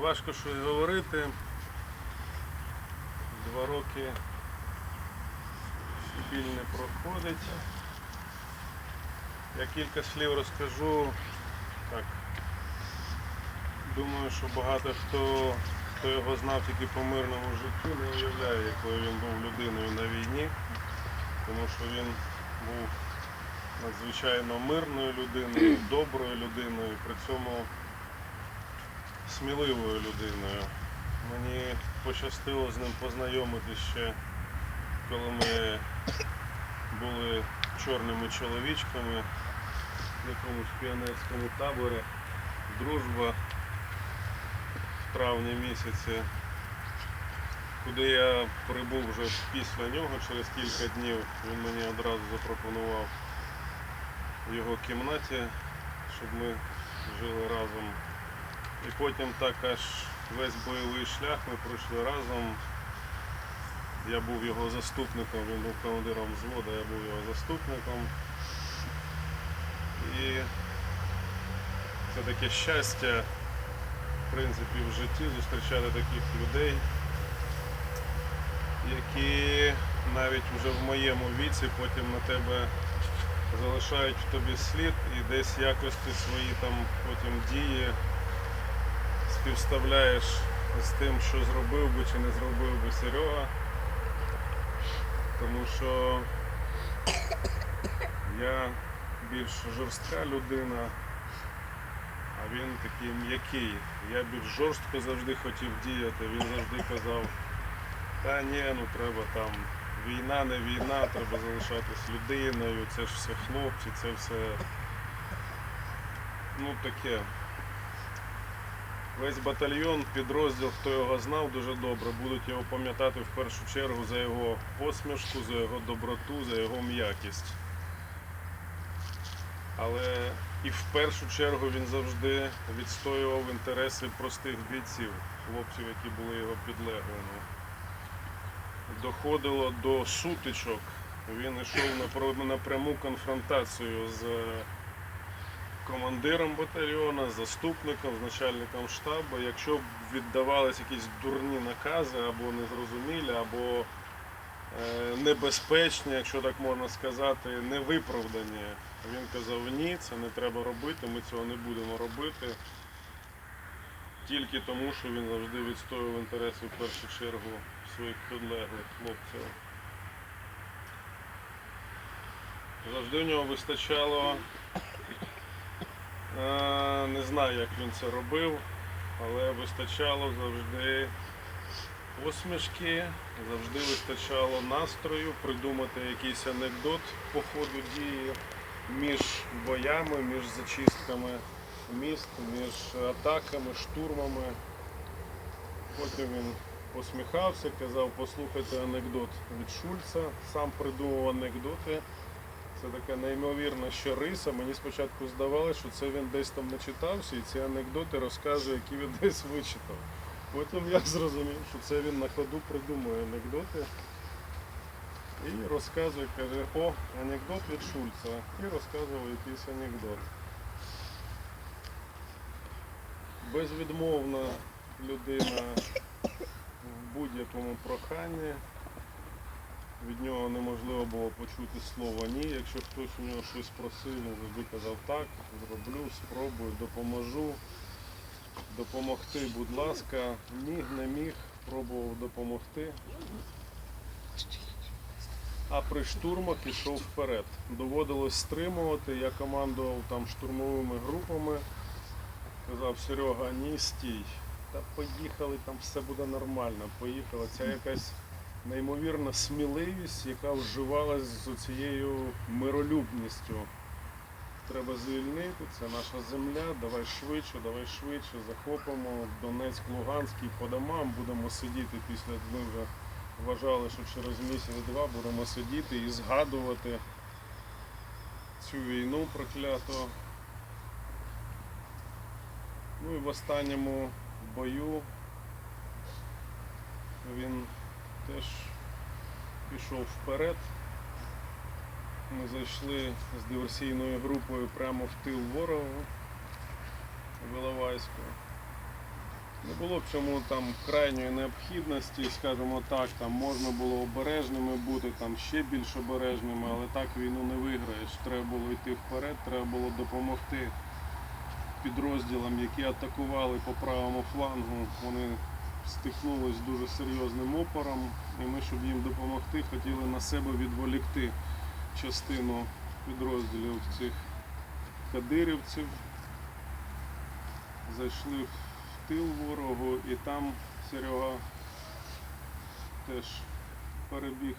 Важко щось говорити. Два роки біль не проходить. Я кілька слів розкажу. Так. Думаю, що багато хто, хто його знав тільки по мирному життю, не уявляє, якою він був людиною на війні, тому що він був надзвичайно мирною людиною, доброю людиною, при цьому сміливою людиною. Мені пощастило з ним познайомитися ще, коли ми були чорними чоловічками в якомусь піонерському таборі. Дружба в травні місяці, куди я прибув вже після нього через кілька днів. Він мені одразу запропонував в його кімнаті, щоб ми жили разом. І потім так аж весь бойовий шлях ми пройшли разом. Я був його заступником, він був командиром взводу, я був його заступником. І це таке щастя, в принципі, в житті зустрічати таких людей, які навіть вже в моєму віці потім на тебе залишають в тобі слід і десь якості свої там потім дії співставляєш з тим, що зробив би чи не зробив би Серега. Тому що я більш жорстка людина, а він такий м'який. Я більш жорстко завжди хотів діяти. Він завжди казав, та ні, ну треба там війна, не війна, треба залишатись людиною, це ж все хлопці, це все ну таке. Весь батальйон, підрозділ, хто його знав дуже добре, будуть його пам'ятати в першу чергу за його посмішку, за його доброту, за його м'якість. Але і в першу чергу він завжди відстоював інтереси простих бійців, хлопців, які були його підлеглими. Доходило до сутичок. Він йшов на пряму конфронтацію з командиром батальйону, з заступником, начальником штабу. Якщо б віддавались якісь дурні накази або незрозумілі, або е, небезпечні, якщо так можна сказати, невиправдані. Він казав, ні, це не треба робити, ми цього не будемо робити. Тільки тому, що він завжди відстоював інтереси в першу чергу своїх підлеглих хлопців. Завжди в нього вистачало, не знаю, як він це робив, але вистачало завжди посмішки, завжди вистачало настрою, придумати якийсь анекдот по ходу дії між боями, між зачистками міст, між атаками, штурмами. Потім він посміхався, казав, послухайте анекдот від Шульца, сам придумав анекдоти. Це така неймовірна ще риса. Мені спочатку здавалося, що це він десь там начитався і ці анекдоти розказує, які він десь вичитав. Потім я зрозумів, що це він на ходу придумує анекдоти і розказує, каже, о, анекдот від Шульца. І розказував якийсь анекдот. Безвідмовна людина в будь-якому проханні. Від нього неможливо було почути слово ні. Якщо хтось у нього щось просив, він завжди казав так, зроблю, спробую, допоможу. Допомогти, будь ласка, міг, не міг, пробував допомогти. А при штурмах ішов вперед. Доводилось стримувати, я командував там штурмовими групами. Казав Серега, ні, стій. Та поїхали, там все буде нормально. Поїхали. Ця якась неймовірна сміливість, яка вживалась з цією миролюбністю. Треба звільнити, це наша земля, давай швидше, давай швидше, захопимо Донецьк, Луганський по домам, будемо сидіти після, ми вже вважали, що через місяць-два будемо сидіти і згадувати цю війну прокляту. Ну і в останньому бою він теж пішов вперед. Ми зайшли з диверсійною групою прямо в тил ворогу в Іловайську. Не було б чому там крайньої необхідності, скажімо так, там можна було обережними бути, там ще більш обережними, але так війну не виграєш. Треба було йти вперед, треба було допомогти підрозділам, які атакували по правому флангу. Вони стикнулись з дуже серйозним опором, і ми, щоб їм допомогти, хотіли на себе відволікти частину підрозділів цих кадирівців. Зайшли в тил ворогу і там Серега теж перебіг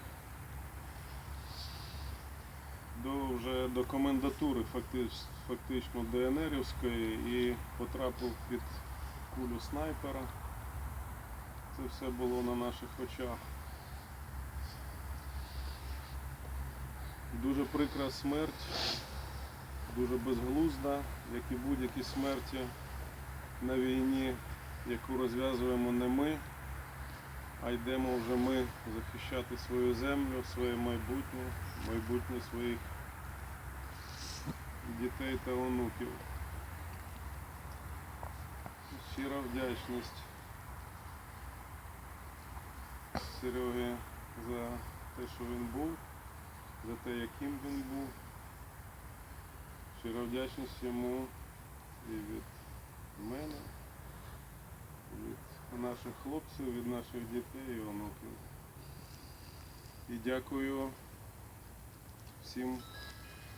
до вже до комендатури фактично, фактично ДНРівської і потрапив під кулю снайпера. Це все було на наших очах. Дуже прикра смерть, дуже безглузда, як і будь-які смерті на війні, яку розв'язуємо не ми, а йдемо вже ми захищати свою землю, своє майбутнє, майбутнє своїх дітей та онуків. Щира вдячність Сереги за те, що він був, за те, яким він був. Щира вдячність йому і від мене, від наших хлопців, від наших дітей і онуків. І дякую всім,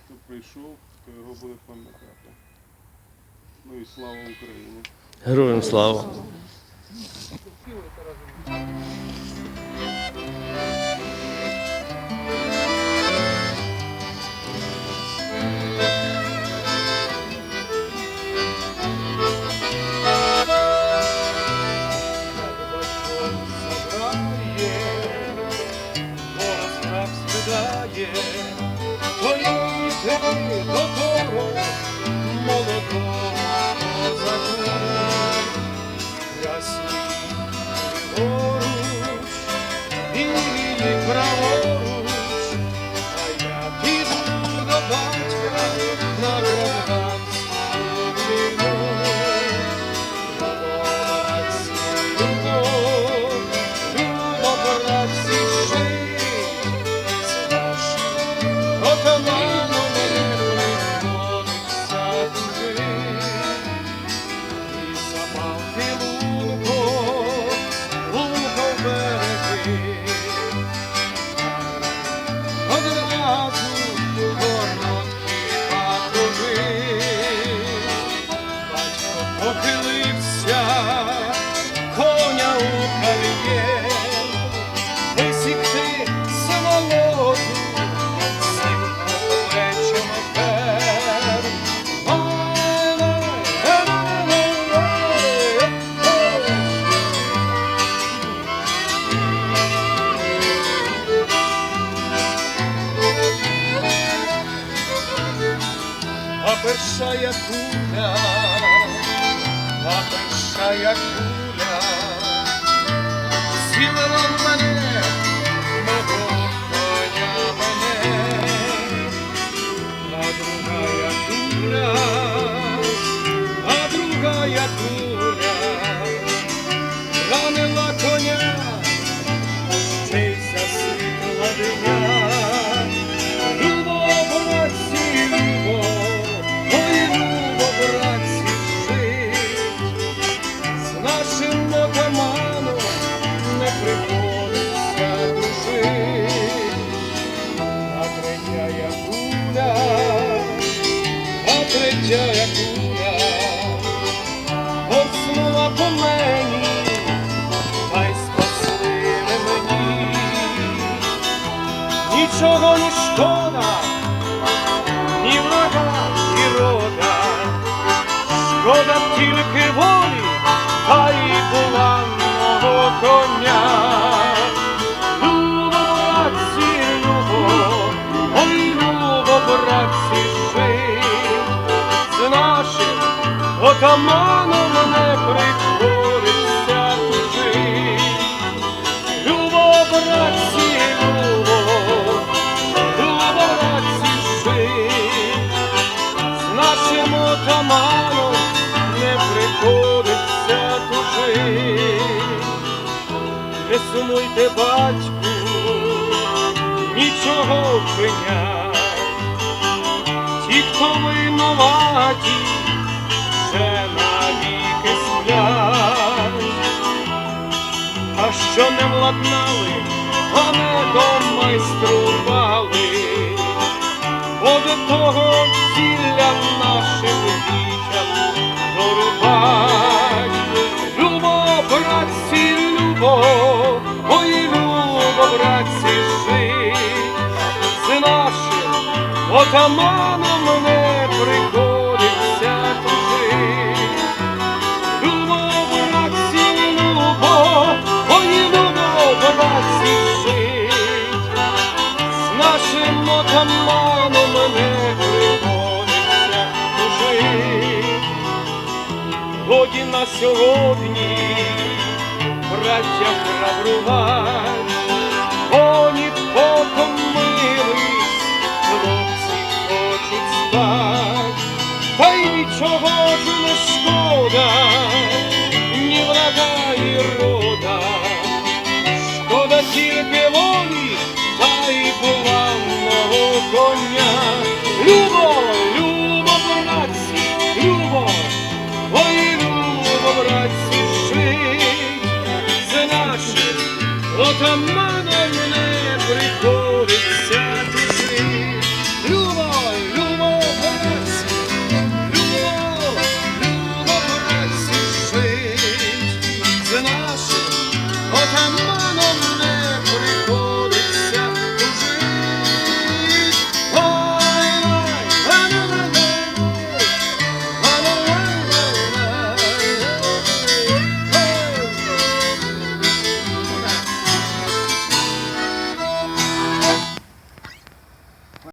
хто прийшов, хто його буде пам'ятати. Ну і слава Україні! Героям слава! love sustains. Перша куля, а перша куля, звільнила мене, мого коня мене, а другая куля, а другая куля, нічого не шкода, ні врага, ні рода, шкода тільки волі, та й буланного коня. Любо, братці, любо, ой, любо, братці, жить, з нашим отаманом Сумуйте, батьку, нічого винять. Ті, хто винуваті, вже навіки сплять. А що не владнали, а не домайстрували, бо до того цілля нашим дітям дорубать. Отаманом не приходиться тужить. Любо, братці, любо, ой, любо, братці, жить, з нашим отаманом не приходиться тужить. Годі на сьогодні, браття храбрувать, й ж не шкода, ні врага, и рода, шкода волі, та й булавного коня.